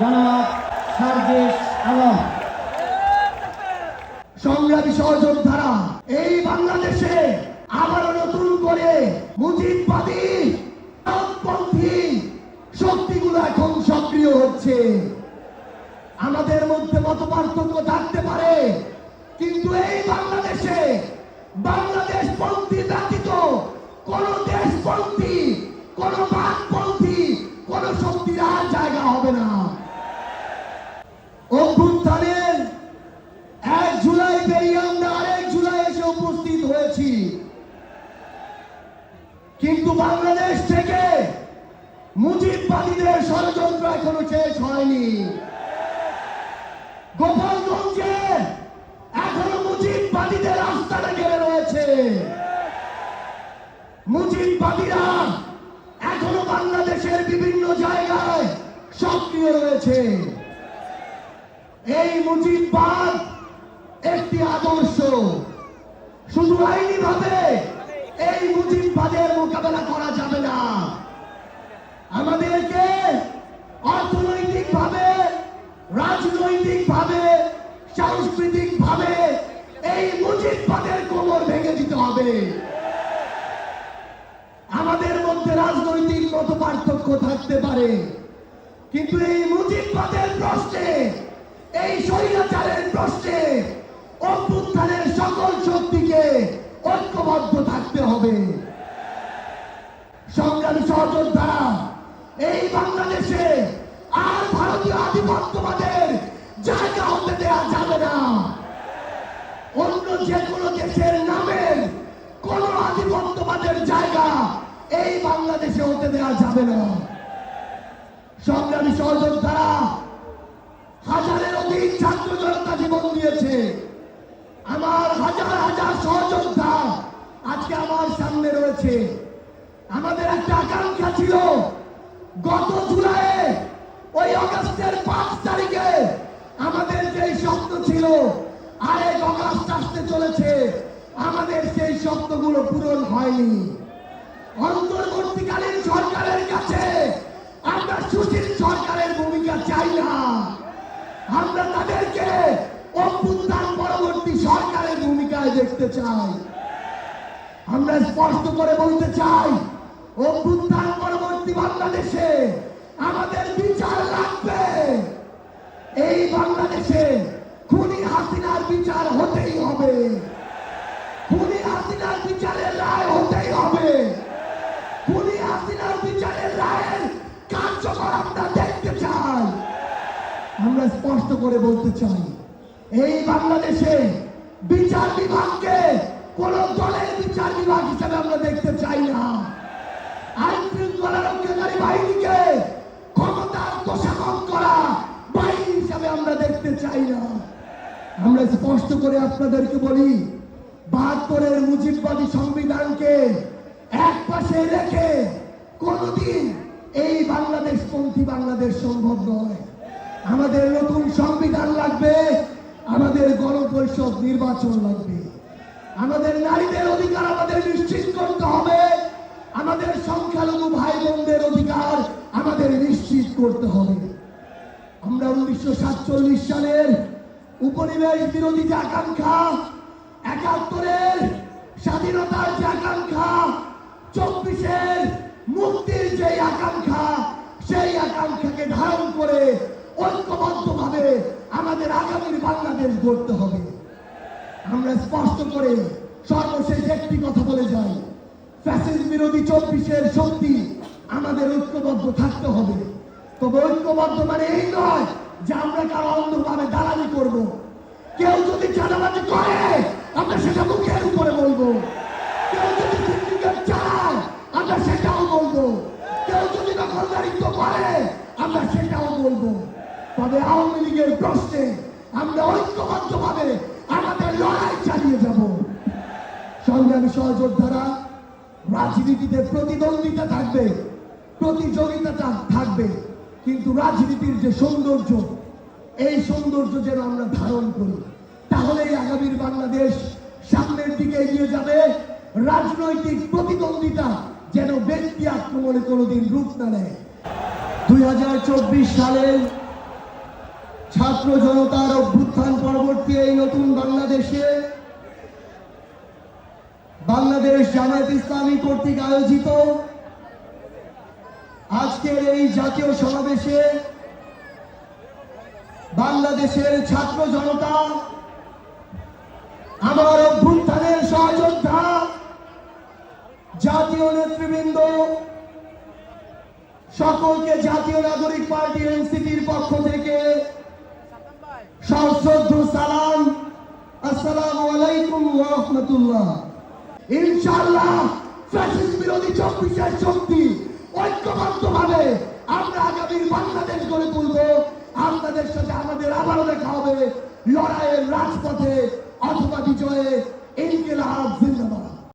জনাব আলম। সংগ্রামী সহযোদ্ধারা, এই বাংলাদেশে আবারও নতুন করে শক্তিগুলো এখন সক্রিয় হচ্ছে। আমাদের মধ্যে মত পার্থক্য থাকতে পারে, কিন্তু এই বাংলাদেশে বাংলাদেশ পন্থী ব্যতীত কোন দেশপন্থী, কোন বাকপন্থী কোন শক্তির আর জায়গা হবে না। ষড়যন্ত্র এখনও শেষ হয়নি। গোপালগঞ্জে এখনও মুজিববাদীদের রাস্তাটা ঘেরে রয়েছে। মুজিববাদীরা এখনও বাংলাদেশের বিভিন্ন জায়গায় সক্রিয় রয়েছে। এই মুজিববাদ একটি আদর্শ। শুধু আইনি ভাবে এই মুজিববাদের মোকাবেলা করা যাবে না। আমাদেরকে অর্থনৈতিক ভাবে রাজনৈতিক ভাবে সাংস্কৃতিক ভাবে এই মুজিববাদের কোমর ভেঙে দিতে হবে। আমাদের মধ্যে রাজনৈতিক মত পার্থক্য থাকতে পারে, কিন্তু এই মুজিববাদের প্রশ্নে, এই স্বৈরাচারের প্রশ্নে অভ্যুত্থানের সকল শক্তিকে ঐক্যবদ্ধ থাকতে হবে। সংগ্রামী সহযোদ্ধারা, এই বাংলাদেশে আধিপত্যবাদের জায়গা হতে দেওয়া যাবে না। অন্য যে কোনো দেশের নামের কোন আধিপত্যবাদের জায়গা এই বাংলাদেশে হতে দেওয়া যাবে না। সংগ্রামী সহযোদ্ধারা হাজারের অধিক ছাত্র জনতা জীবন দিয়েছে। আমার হাজার হাজার সহযোদ্ধা আজকে আমার সামনে রয়েছে। আমাদের একটা আকাঙ্ক্ষা ছিল ছিল আরেক অগস্ট আসতে চলেছে। আমাদের সেই স্বপ্নগুলো পূরণ হয়নি। অন্তর্বর্তীকালীন সরকারের কাছে আমরা সুশীল সরকারের ভূমিকা চাই না। আমরা তাদেরকে অভ্যুত্থান পরবর্তী সরকারের ভূমিকায় দেখতে চাই। আমরা স্পষ্ট করে বলতে চাই, অভ্যুত্থান পরবর্তী বাংলাদেশে আমাদের বিচার লাগবে। এই বাংলাদেশে খুনি হাসিনার বিচার হতেই হবে। খুনি হাসিনার বিচারের রায় হতেই হবে। খুনি হাসিনার বিচারের রায়ের কার্যকর আমরা দেখতে চাই। আমরা স্পষ্ট করে বলতে চাই, এই বাংলাদেশে বিচার বিভাগকে কোন দলের বিচার বিভাগ হিসেবে আমরা দেখতে চাই না। আইন শৃঙ্খলা রক্ষাকারী বাহিনীকে ক্ষমতার তোষামত করা বাহিনী হিসাবে আমরা দেখতে চাই না। আমরা স্পষ্ট করে আপনাদেরকে বলি, বাহাত্তরের মুজিববাদী সংবিধানকে এক পাশে রেখে কোনদিন এই বাংলাদেশ পন্থী বাংলাদেশ সম্ভব নয়। আমাদের নতুন সংবিধান লাগবে, আমাদের গণপরিষদ নির্বাচন লাগবে। আমাদের নারীদের অধিকার আমাদের নিশ্চিত করতে হবে, আমাদের সংখ্যালঘু ভাই বোনদের অধিকার আমাদের নিশ্চিত করতে হবে। আমরা উনিশশো সাতচল্লিশ সালের উপনিবেশ বিরোধী যে আকাঙ্ক্ষা, একাত্তরের স্বাধীনতার যে আকাঙ্ক্ষা, চব্বিশের মুক্তির যে আকাঙ্ক্ষা, সেই আকাঙ্ক্ষাকে ধারণ করে ঐক্যবদ্ধভাবে আমাদের আগামীর বাংলাদেশ গড়তে হবে। আমরা স্পষ্ট করে সর্বশেষ একটি কথা বলে যাই। ফ্যাসিস বিরোধী চব্বিশের শক্তি আমাদের ঐক্যবদ্ধ থাকতে হবে। তবে ঐক্যবদ্ধ মানে এই নয় যে আমরা কারও অন্ধভাবে দালালি করব। কেউ যদি চাঁদাবাজি করে, আমরা সেটা মুখের উপরে বলব। কেউ যদি সিন্ডিকেট চায়, আমরা সেটাও বলব। কেউ যদি দখলদারিত্ব করে, আমরা সেটাও বলব। তবে আওয়ামী লীগের প্রশ্নে আমরা ঐক্যবদ্ধ ভাবে আমাদের লড়াই চালিয়ে যাব। সংগ্রামী সহযোদ্ধারা, রাজনীতিতে প্রতিদ্বন্দ্বিতা থাকবে, প্রতিযোগিতাটা থাকবে। কিন্তু রাজনীতির যে সৌন্দর্য, এই সৌন্দর্য যেন আমরা ধারণ করি। তাহলেই আগামীর বাংলাদেশ সামনের দিকে এগিয়ে যাবে। রাজনৈতিক প্রতিদ্বন্দ্বিতা যেন ব্যক্তি আক্রমণে কোনোদিন রূপ না নেয়। দুই হাজার চব্বিশ সালের ছাত্র জনতার অভ্যুত্থান পরবর্তী এই নতুন বাংলাদেশে বাংলাদেশ জামায়াত ইসলামী কর্তৃক আয়োজিত আজকের এই জাতীয় সমাবেশে বাংলাদেশের ছাত্র জনতা, আমার অভ্যুত্থানের সহযোদ্ধা, জাতীয় নেতৃবৃন্দ, সকলকে জাতীয় নাগরিক পার্টি এনসিপির পক্ষ থেকে সশ্রদ্ধ সালাম। আসসালামু আলাইকুম রাহমাতুল্লাহ। ইনশাআল্লাহ বিরোধী চব্বিশের শক্তি ঐক্যবদ্ধভাবে আমরা আগামীর বাংলাদেশ গড়ে তুলব। আপনাদের সাথে আমাদের আবারও দেখা হবে লড়াইয়ের রাজপথে অথবা বিজয়ে ইনকিলাব জিন্দাবাদ।